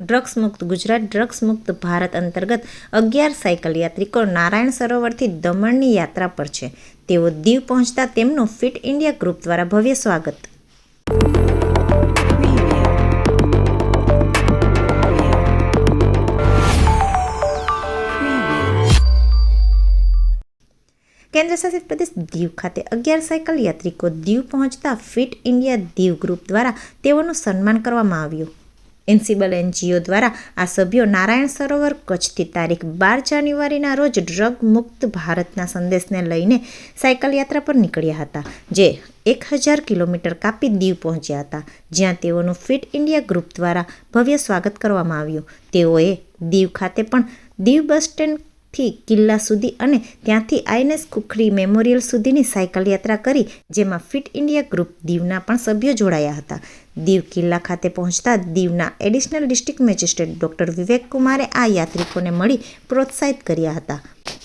Drugs મુક્ત Gujarat drugs મુક્ત ભારત અંતર્ગત અગિયાર સાયકલ યાત્રિકો નારાયણ સરોવરથી દમણની યાત્રા પર છે. તેઓ દીવ પહોંચતા તેમનું ફિટ ઇન્ડિયા ગ્રુપ દ્વારા ભવ્ય સ્વાગત. કેન્દ્રશાસિત પ્રદેશ દીવ ખાતે અગિયાર સાયકલ યાત્રિકો દીવ પહોંચતા ફિટ ઇન્ડિયા દીવ ગ્રુપ દ્વારા તેઓનું સન્માન કરવામાં આવ્યું. એન્સિબલ એનજીઓ દ્વારા આ સભ્યો નારાયણ સરોવર કચ્છથી તારીખ બાર જાન્યુઆરીના રોજ ડ્રગ મુક્ત ભારતના સંદેશને લઈને સાયકલ યાત્રા પર નીકળ્યા હતા, જે એક હજાર કિલોમીટર કાપી દીવ પહોંચ્યા હતા, જ્યાં તેઓનું ફિટ ઇન્ડિયા ગ્રુપ દ્વારા ભવ્ય સ્વાગત કરવામાં આવ્યું. તેઓએ દીવ ખાતે પણ દીવ બસ સ્ટેન્ડ થી કિલ્લા સુધી અને ત્યાંથી આઈએનએસ કુખરી મેમોરિયલ સુધીની સાયકલ યાત્રા કરી, જેમાં ફિટ ઇન્ડિયા ગ્રુપ દીવના પણ સભ્યો જોડાયા હતા. દીવ કિલ્લા ખાતે પહોંચતા દીવના additional district magistrate doctor Vivek કુમારે આ યાત્રિકોને મળી પ્રોત્સાહિત કર્યા હતા.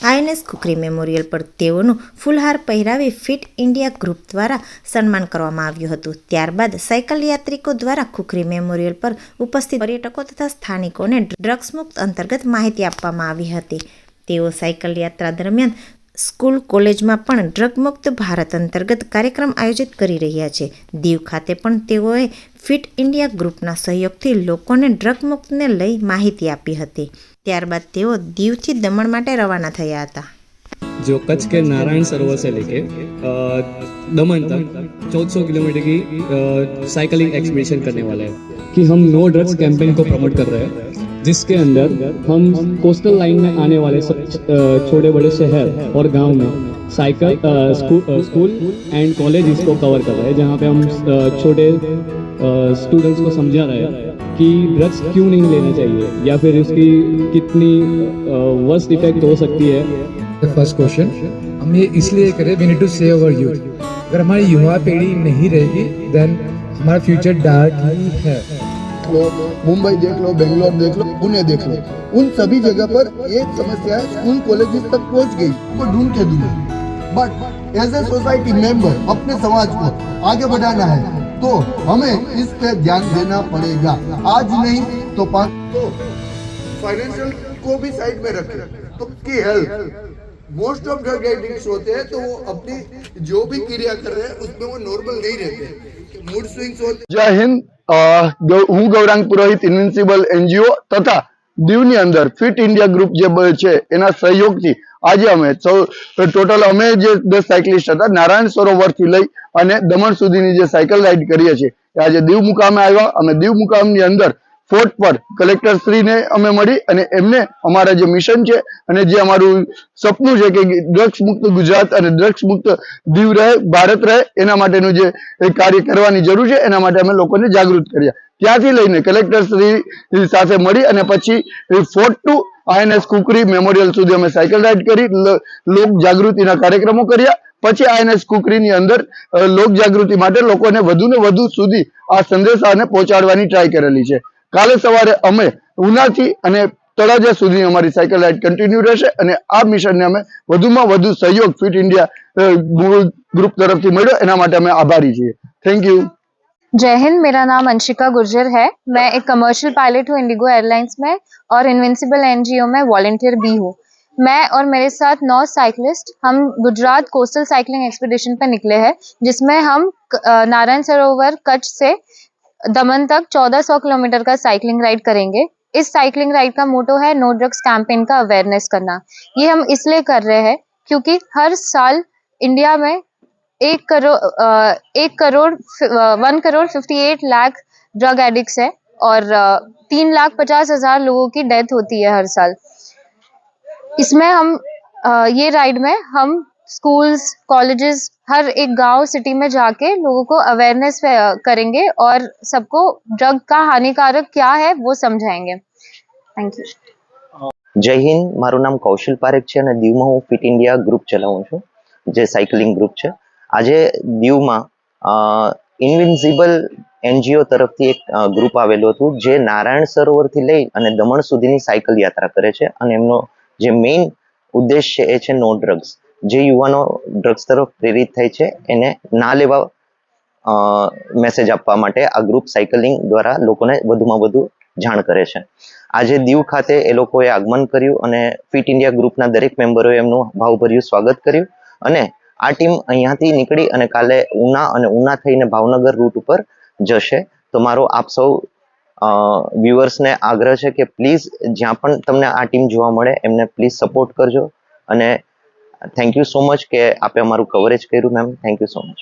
આઈએનએસ ખુખરી મેમોરિયલ પર તેઓનું ફૂલહાર પહેરાવી ફિટ ઇન્ડિયા ગ્રુપ દ્વારા સન્માન કરવામાં આવ્યું હતું. ત્યારબાદ સાયકલ યાત્રિકો દ્વારા ખુખરી મેમોરિયલ પર ઉપસ્થિત પર્યટકો તથા સ્થાનિકોને ડ્રગ્સ મુક્ત અંતર્ગત માહિતી આપવામાં આવી હતી. તેઓ સાયકલ યાત્રા દરમિયાન સ્કૂલ કોલેજમાં પણ ડ્રગ મુક્ત ભારત અંતર્ગત કાર્યક્રમ આયોજિત કરી રહ્યા છે દીવ ખાતે પણ તેઓએ ફિટ ઇન્ડિયા ગ્રુપના સહયોગથી લોકોને ડ્રગ મુક્તને લઈ માહિતી આપી હતી ત્યારબાદ તેઓ દીવથી દમણ માટે રવાના થયા હતા जो कच्छ के नारायण सरोवर से लेके अ, दमन तक 1400 किलोमीटर की अ, साइकिलिंग एक्सपीडिशन करने वाले हैं कि हम नो ड्रग्स कैंपेन को प्रमोट कर रहे हैं जिसके अंदर हम कोस्टल लाइन में आने वाले छोटे बड़े शहर और गाँव में साइकिल स्कूल एंड कॉलेज इसको कवर कर रहे हैं, जहाँ पे हम छोटे स्टूडेंट्स को समझा रहे हैं कि ड्रग्स क्यों नहीं लेना चाहिए या फिर उसकी कितनी वर्स्ट इफ़ेक्ट हो सकती है। फ़र्स्ट क्वेश्चन हम ये इसलिए करें we need to save our youth अगर हमारी युवा पीढ़ी नहीं रहेगी देन हमारा फ्यूचर डार्क ही है। देख लो मुंबई देख लो बेंगलोर देख लो पुणे देख लो। उन सभी जगह पर एक समस्या स्कूल कॉलेजेस तक पहुँच गई। को ढूंढ के दूँगा। But as a society member अपने समाज को आगे बढ़ाना है तो हमें इस पे ध्यान देना पड़ेगा। आज नहीं तो पाँच तो फाइनेंशियल को भी साइड में रखे। तो की मोस्ट ऑफ़ ड्रग एडिक्ट होते हैं तो वो अपनी जो भी क्रिया कर रहे हैं उसमें वो नॉर्मल नहीं रहते। मूड स्विंग्स होते जय हिंद। હું ગૌરાંગ પુરોહિત ઇન્વિન્સિબલ એનજીઓ તથા દીવની અંદર ફિટ ઇન્ડિયા ગ્રુપ જે છે, એના સહયોગથી આજે અમે સૌ ટોટલ અમે જે દસ સાયકલિસ્ટ હતા, નારાયણ સરોવરથી લઈ અને દમણ સુધીની જે સાયકલ રાઈડ કરીએ છીએ આજે દીવ મુકામે આવ્યા. અમે દીવ મુકામની અંદર ફોર્ટ પર કલેક્ટર શ્રીને અમે મળી અને એમને અમારા જે મિશન છે અને જે અમારું સપનું છે કે ડ્રગ્સ મુક્ત ગુજરાત અને ડ્રગ્સ મુક્ત દીવ રહે, ભારત રહે, એના માટેનું જે કાર્ય કરવાની જરૂર છે, એના માટે અમે લોકોને જાગૃત કર્યા. ત્યાંથી લઈને કલેક્ટર શ્રી સાથે મળી અને પછી fort to INS Khukri memorial સુધી અમે સાયકલ રાઇડ કરી લોક જાગૃતિના કાર્યક્રમો કર્યા. પછી આઈએનએસ કુકરીની અંદર લોક જાગૃતિ માટે લોકોને વધુ ને વધુ સુધી આ સંદેશાને પહોંચાડવાની ટ્રાય કરેલી છે. કાલે સવારે અમે ઉનાથી અને તળાજા સુધી અમારી સાયકલ રાઈડ કન્ટિન્યુ રહેશે અને આ મિશનને અમે વધુમાં વધુ સહયોગ ફિટ ઇન્ડિયા ગ્રુપ તરફથી મળ્યો એના માટે અમે આભારી છીએ થેન્ક યુ जय हिंद मेरा नाम अंशिका गुर्जर है मैं एक कमर्शियल पायलट हूँ इंडिगो एयरलाइंस में और इनविंसिबल एनजीओ में वॉलेंटियर भी हूँ मैं और मेरे साथ नौ साइकिलिस्ट हम गुजरात कोस्टल साइकिलिंग एक्सपीडिशन पे निकले हैं जिसमें हम क- अ, नारायण सरोवर कच्छ से दमन तक 1400 किलोमीटर का साइकिलिंग राइड करेंगे। इस साइकिलिंग राइड का मोटो है नो ड्रग्स कैंपेन का अवेयरनेस करना। ये हम इसलिए कर रहे हैं क्योंकि हर साल इंडिया में एक करोड़ एक crore one crore fifty eight lakh drug addicts है और तीन लाख पचास हज़ार लोगों की डेथ होती है हर साल। इसमें हम ये राइड में हम स्कूल्स कॉलेजेस हर एक गांव सिटी में जाके लोगों को अवेयरनेस करेंगे और सबको ड्रग का हानिकारक क्या है वो समझाएंगे थैंक यू જય હિન્દ મારું નામ કૌશલ પારેખ છે અને દીવમાં હું ફિટ ઇન્ડિયા ગ્રુપ ચલાવું છું જે સાયકલિંગ ગ્રુપ છે આજે દીવમાં ઇનવિન્સિબલ એનજીઓ તરફથી એક અ, ગ્રુપ આવેલું હતું જે નારાયણ સરોવરથી લઈ અને દમણ સુધીની સાયકલ યાત્રા કરે છે અને એમનો જે મેઇન ઉદ્દેશ છે એ છે નો ડ્રગ્સ જે યુવાનો ડ્રગ્સ તરફ પ્રેરિત થાય છે, એને ના લેવા મેસેજ આપવા માટે આ ગ્રુપ સાયકલિંગ દ્વારા લોકોને વધુમાં વધુ જાણ કરે છે. આજે દીવ ખાતે એ લોકોએ આગમન કર્યું અને ફિટ ઇન્ડિયા ગ્રુપના દરેક મેમ્બરોએ એમનું ભાવભર્યું સ્વાગત કર્યું અને આ ટીમ અહીંયાથી નીકળી અને કાલે ઉના અને ઉના થઈને ભાવનગર રૂટ ઉપર જશે. તો મારો આપ સૌ વ્યુઅર્સને આગ્રહ છે કે પ્લીઝ જ્યાં પણ તમને આ ટીમ જોવા મળે એમને પ્લીઝ સપોર્ટ કરજો અને થેન્ક યુ સો મચ કે આપે અમારું કવરેજ કર્યું ma'am thank you so much